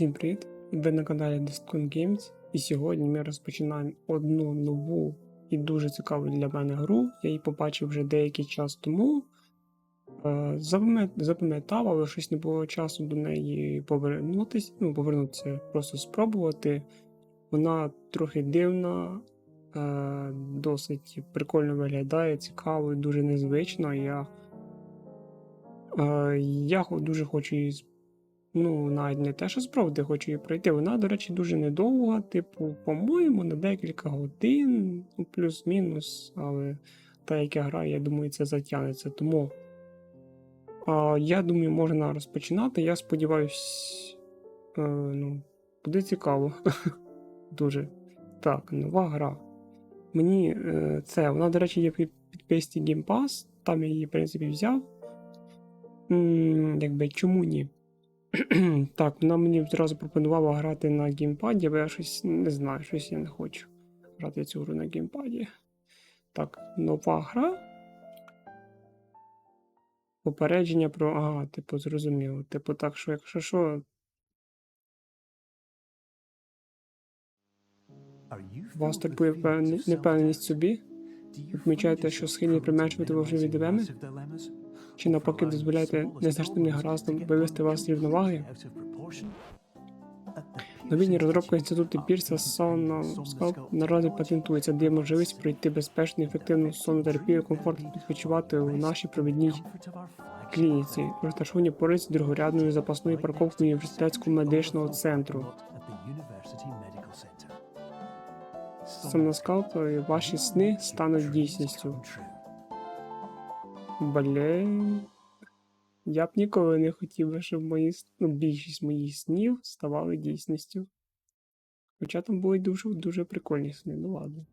Усім привіт! Ви на каналі Discount Games, і сьогодні ми розпочинаємо одну нову і дуже цікаву для мене гру. Я її побачив вже деякий час тому. Е, Запам'ятав, але щось не було часу до неї повернутися, ну, повернутися, просто спробувати. Вона трохи дивна, е, досить прикольно виглядає, цікаво дуже незвично. Я, е, я дуже хочу її. Ну, навіть не те, що спробувати, хочу її пройти. Вона, до речі, дуже недовга, типу, по-моєму, на декілька годин, ну, плюс-мінус, але та, яка гра, я думаю, це затягнеться. Тому а, я думаю, можна розпочинати. Я сподіваюсь, е, ну, буде цікаво. Дуже. Так, нова гра. Мені е, це, вона, до речі, є в підписці Game Pass, там я її, в принципі, взяв. М, якби чому ні? Так, вона мені одразу пропонувала грати на геймпаді, бо я щось не знаю, щось я не хочу грати цю гру на геймпаді. Так, нова гра. Попередження про. Ага, типу, зрозуміло. Типу, так, що якщо що, вас турбує непевненість собі? Відмічаєте, що схильні применшувати важливі дилеми? Чи навпаки дозволяєте незначним негараздам вивести вас з рівноваги? Новітні розробка інституту Пірса Sonoscope наразі патентується, дає можливість пройти безпечну, ефективну сонотерапію, комфортно відпочивати у нашій провідній клініці, розташовані поруч з другорядною запасною парковкою університетського медичного центру. Sonoscope, е, ваші сни стануть дійсністю. Блін. Я б ніколи не хотів щоб мої, ну, більшість моїх снів ставали дійсністю. Хоча там були дуже, дуже прикольні сни, ну ладно.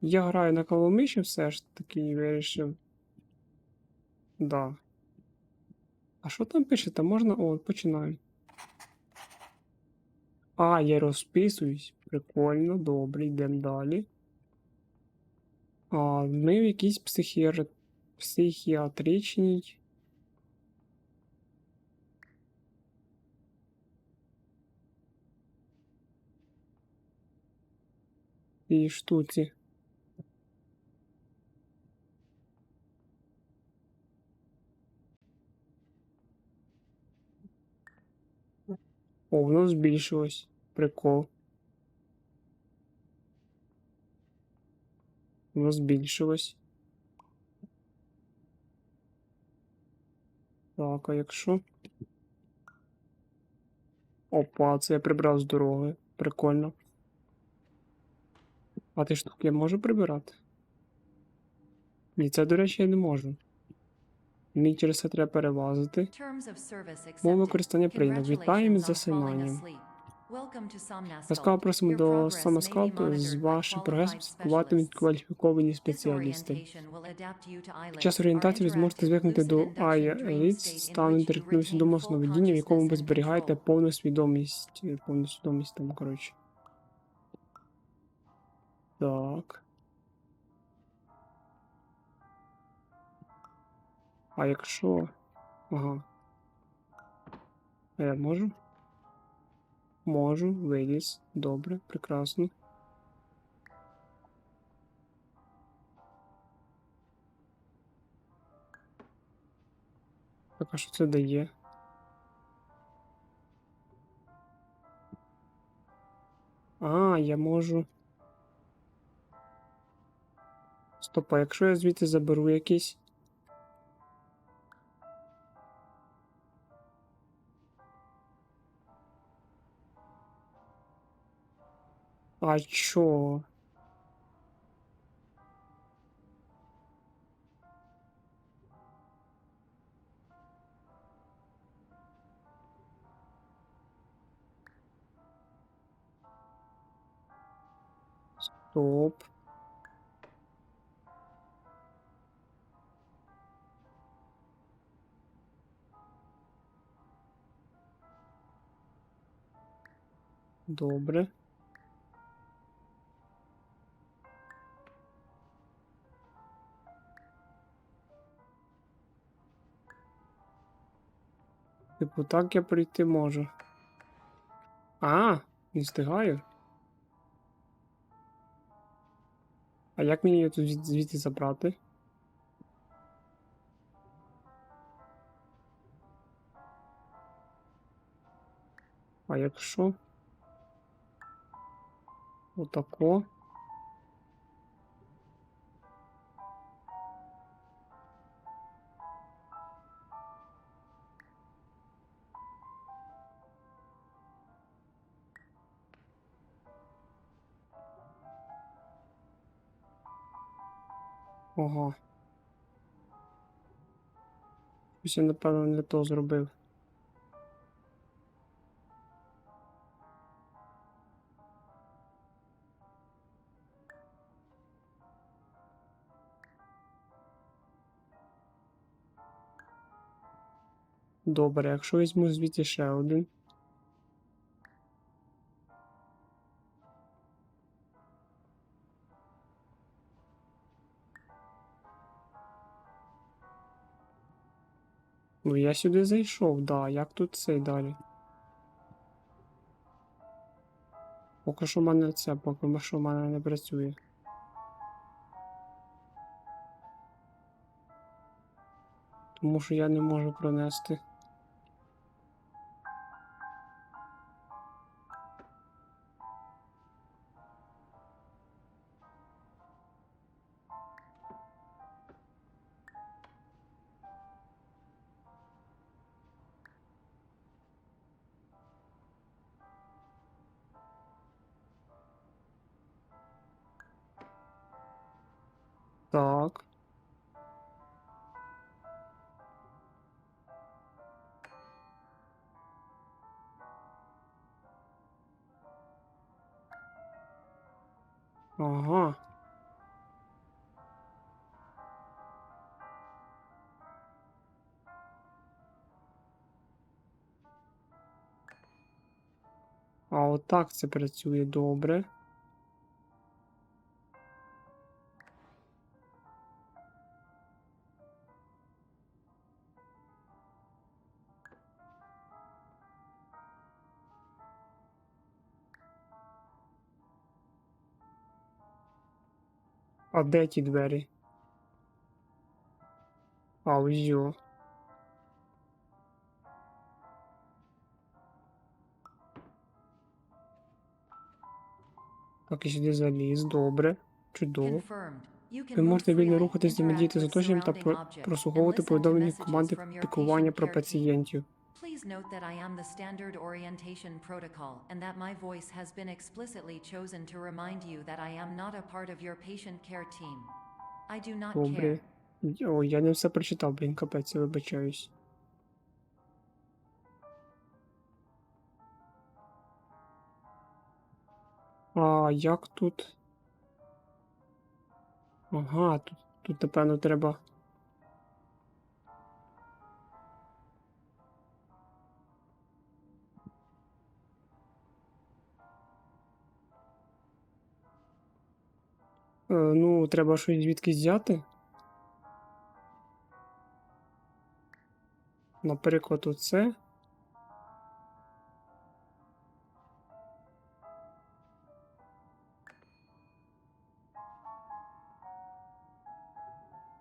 Я граю на кавомиші все ж таки вирішив. Да. А що там пише? Там можна. О, починаємо. А, я розписуюсь. Прикольно, добре, йдемо далі. А, ми в якійсь психіатр... психіатричній. І штуці. О, воно збільшилось. Прикол. Воно збільшилось. Так, а якщо. Опа, це я прибрав з дороги. Прикольно. А ти штуки я можу прибирати? Ні, це, до речі, я не можу. Мені через це треба перелазити. Мов використання прийнято. Вітаємо з засинанням. Ласкаво просимо до самоскалту. З вашим прогресом слідкуватимуть кваліфіковані спеціалісти. Під час орієнтації ви зможете звикнути до AIA Elite, стануть директивним свідомого сновидіння, в якому ви зберігаєте повну свідомість. Повну свідомість там, коротше. Так. А якщо. Ага. А я можу? Можу, виліз. Добре, прекрасно. Так, а що це дає? А, я можу. Стоп, а якщо я звідти заберу якийсь. А чо? Стоп. Добре. Типу, так я прийти можу. А, не встигаю. А як мені її тут звідти забрати? А якщо? Отако. Ого. Щось я, напевно, не то зробив. Добре, якщо візьму звідти ще один. Ну, я сюди зайшов, да. Як тут цей далі? Поки що в мене це, поки що в мене не працює. Тому що я не можу пронести. Ага. А отак це працює добре. А де ті двері? А, ось йо. Так, і сюди заліз, добре, чудово. Ви можете вільно рухатись, взаємодіяти з оточенням та про- прослуховувати повідомлення команди піклування про пацієнтів. Please note that I am the standard orientation protocol and that my voice has been explicitly chosen to remind you that I am not a part of your patient care team. I do not Добре. care. О, я не все прочитав, блін, капець, я вибачаюсь. А як тут? Ага, тут, тут напевно треба. ну, треба щось звідкись взяти. Наприклад, оце.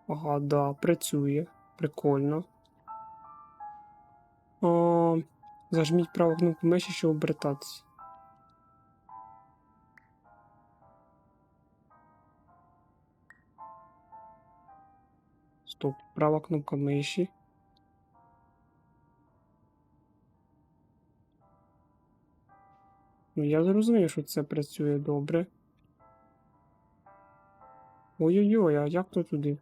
Ага, да, працює. Прикольно. О, зажміть праву кнопку миші, щоб обертатися. Стоп, права кнопка миші. Ну, я зрозумів, що це працює добре. Ой-ой-ой, а як то туди?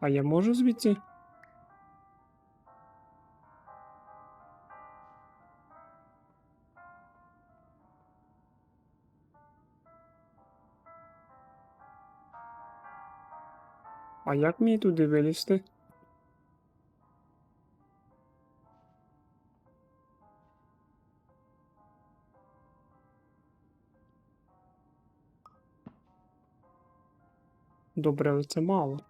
А я можу звідси? А як мені туди вилізти? Добре, але це мало.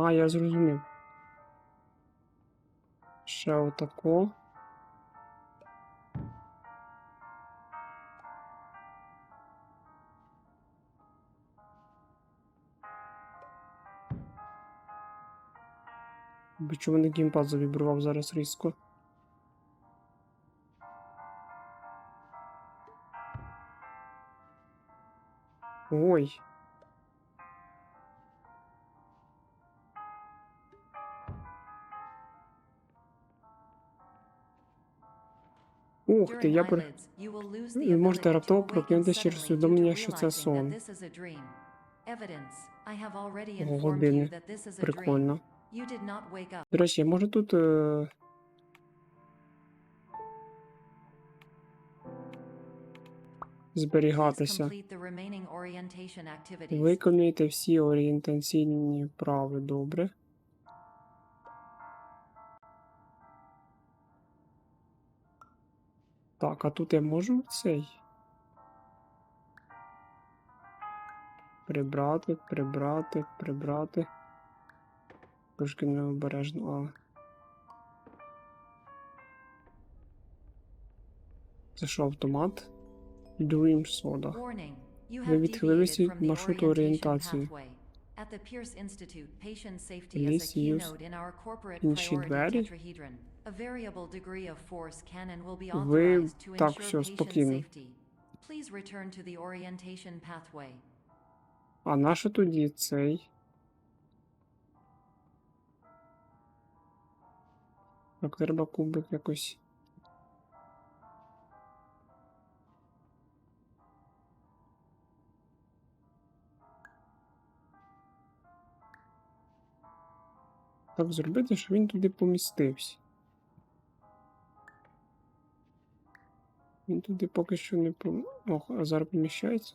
А, я зрозумів. Ще отако. Бо чому не геймпад завібрував зараз різко? Ой. Ух ти, я lose Ви можете раптово прокинутися через усвідомлення, що це сон. години. Прикольно. До речі, я можу тут. Е... Зберігатися. Виконуйте всі орієнтаційні вправи, добре. Так, а тут я можу цей. Прибрати, прибрати, прибрати. Трошки необережно, а. Це що, автомат? Dream Soda. Ви відхилилися від маршруту орієнтації. our corporate інші двері. Tetrahedron. A variable degree of force can and will be Ви так, ensure спокійно. safety. Please return to the orientation pathway. А нащо тоді цей? Так, треба кубик якось. Так зробити, щоб він туди помістився. Він туди поки що не пом... Ох, а зараз поміщається.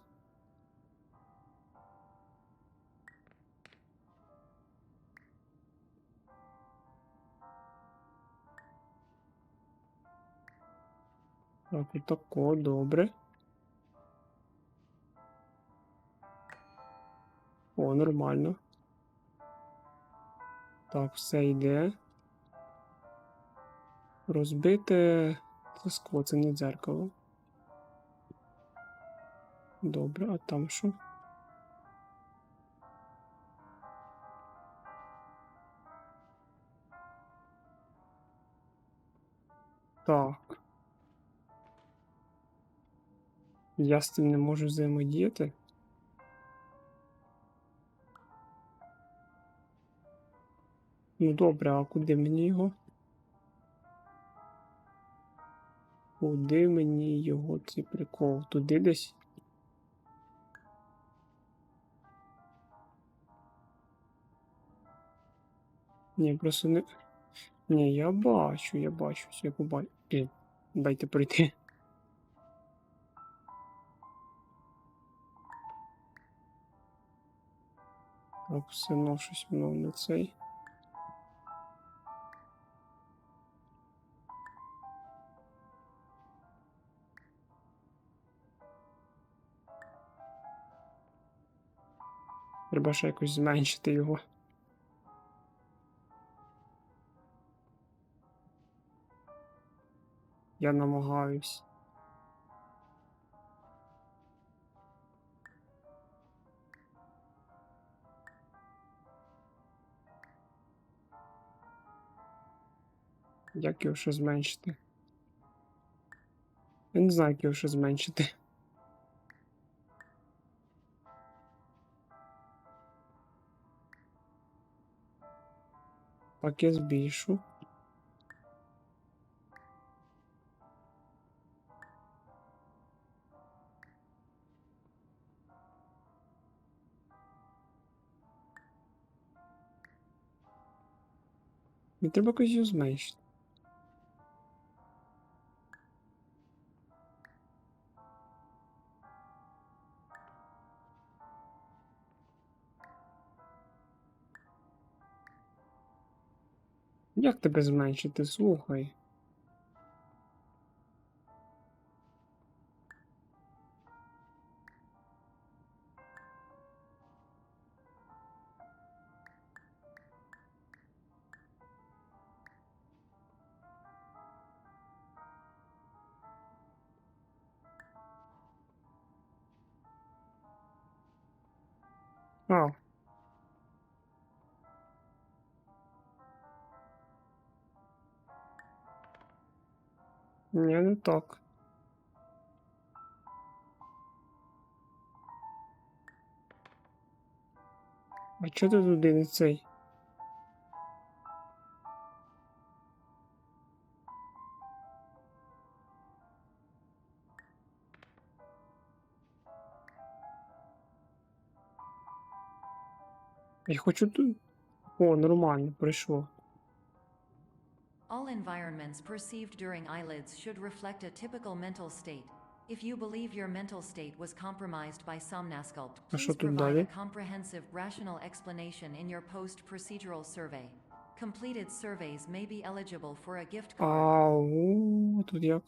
Так, отако, добре. О, нормально. Так, все йде. Розбите це скло, це не дзеркало. Добре, а там що? Так. Я з цим не можу взаємодіяти. Ну добре, а куди мені його? Куди мені його цей прикол? Туди десь? Ні, просто не. Ні, я бачу, я бачу, я побачу. Дайте пройти. Так, все одно щось воно не цей. Треба ще якось зменшити його. Я намагаюсь. Як його ще зменшити? Я не знаю, як його ще зменшити. Так я збільшу. Мені треба якось його Як тебе зменшити? Слухай. А. Ні, не так. А чого ти туди не цей? Я хочу тут. О, нормально, прийшло. All environments perceived during eyelids should reflect a typical mental state. If you believe your mental state was compromised by Somnasculpt, please provide a comprehensive, rational explanation in your post-procedural survey. Completed surveys may be eligible for a gift card. Au, tu diac.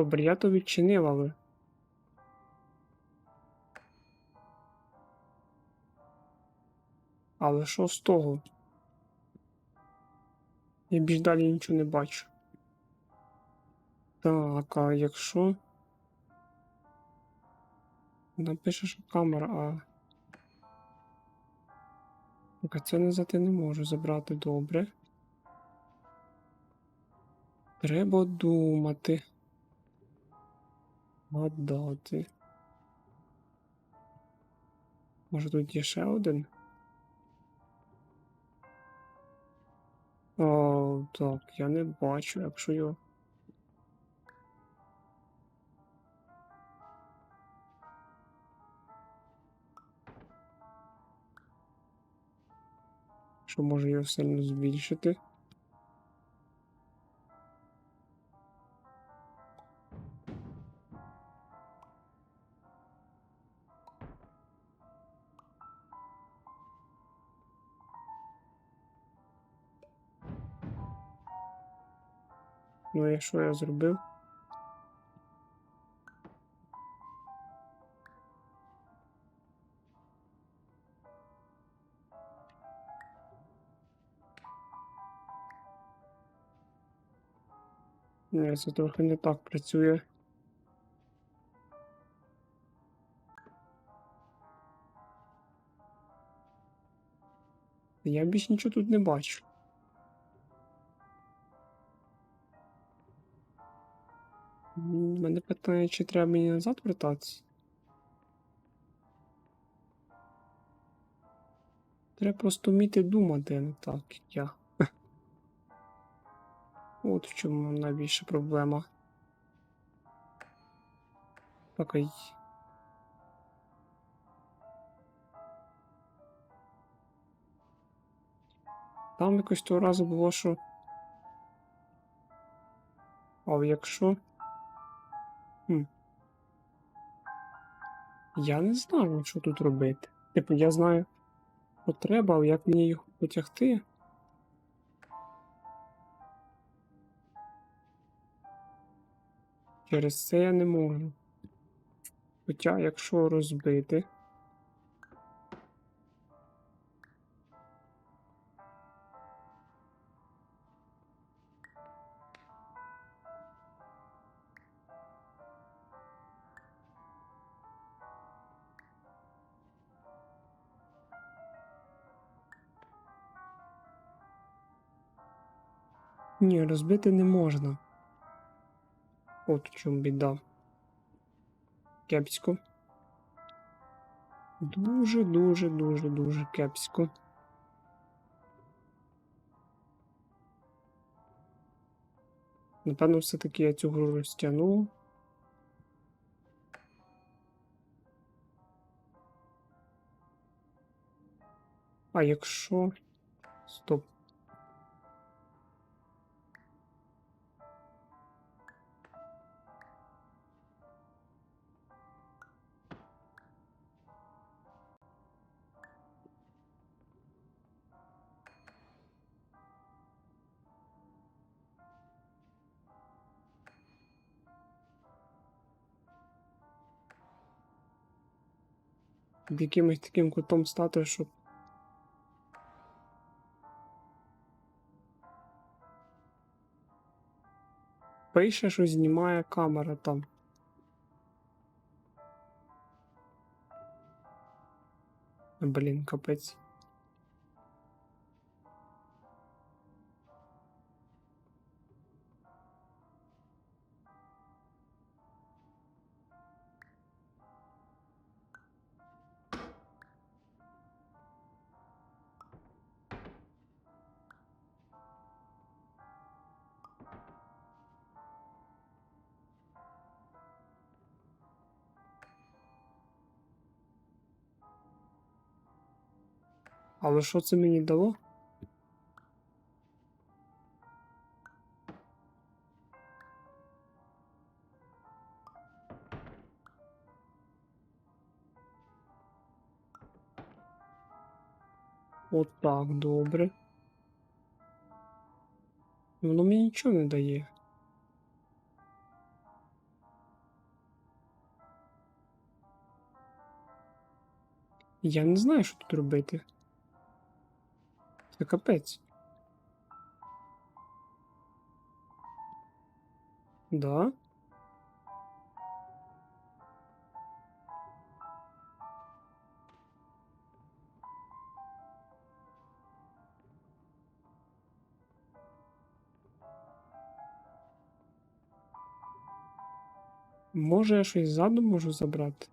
Добре, я то відчинив, але. Але що з того? Я більш далі нічого не бачу. Так, а якщо. Напише, що камера, а. Так, це назад я не можу забрати добре. Треба думати. Гадати. Може тут є ще один? О, так, я не бачу, якщо його. Що може його сильно збільшити? Що я зробив? Ні, це трохи не так працює. Я більш нічого тут не бачу. Мене питає, чи треба мені назад вертатися. Треба просто вміти думати, не так, як я. От в чому найбільша проблема. Ай. Там якось того разу було, що. А якщо. Я не знаю, що тут робити. Типу, я знаю, потреба, але як мені їх потягти. Через це я не можу. Хоча, якщо розбити. Ні, розбити не можна. От в чому біда. Кепсько. Дуже, дуже, дуже, дуже кепсько. Напевно, все-таки я цю гру розтягнув. А якщо. Стоп. Під якимось таким кутом стати, щоб. Пише, що знімає камера там. Блін, капець. Але що це мені дало? Отак, добре. Воно мені нічого не дає. Я не знаю, що тут робити. Це капець. Да? Може, я щось ззаду можу забрати?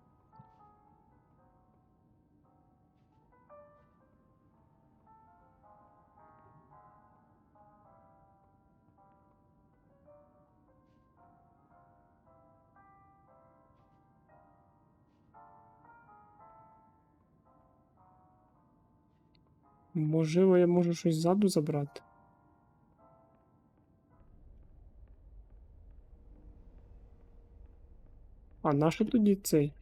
Можливо, я можу щось ззаду забрати. А наше тоді цей?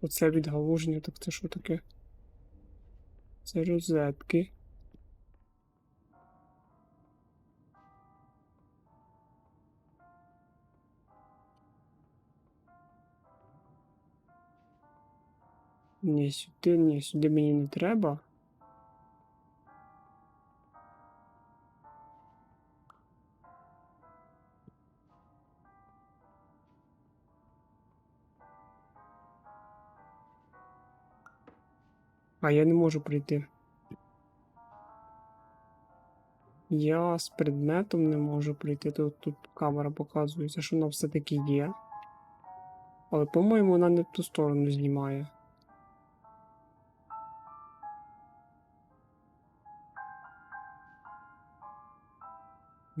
Оце відгалуження, так це що таке? Це розетки. Ні, сюди, ні, сюди мені не треба. А я не можу прийти. Я з предметом не можу прийти. Тут, тут камера показується, що вона все-таки є. Але, по-моєму, вона не в ту сторону знімає.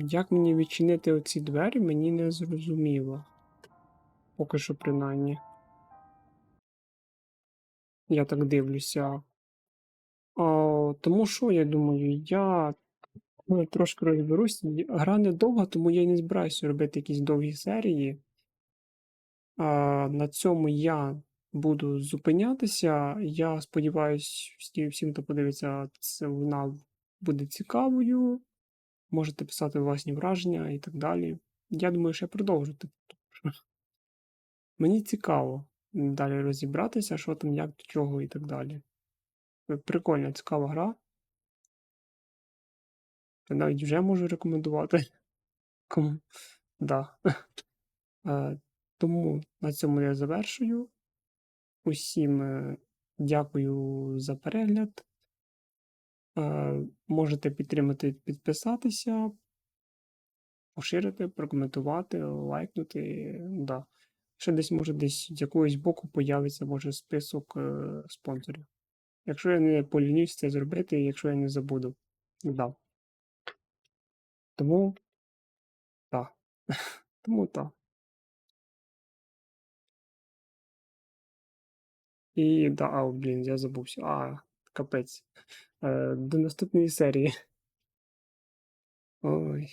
Як мені відчинити оці двері, мені не зрозуміло. Поки що, принаймні. Я так дивлюся. А, тому що, я думаю, я ну, трошки розберусь. Гра не довга, тому я не збираюся робити якісь довгі серії. А, на цьому я буду зупинятися. Я сподіваюся, всім, хто подивиться, це вона буде цікавою. Можете писати власні враження і так далі. Я думаю, що я продовжу. Мені цікаво далі розібратися, що там, як до чого і так далі. Е, Прикольна, цікава гра. Я навіть вже можу рекомендувати. Кому? Да. Е, Тому на цьому я завершую. Усім е, дякую за перегляд. Е, Можете підтримати, підписатися, поширити, прокоментувати, лайкнути. Да. Ще десь, може, десь з якогось боку появиться, може, список е, спонсорів. Якщо я не полінюсь це зробити, якщо я не забуду. Да. Тому. Так. Тому так. І да, а, блін, я забувся. А, капець. Е, до наступної серії. Ой.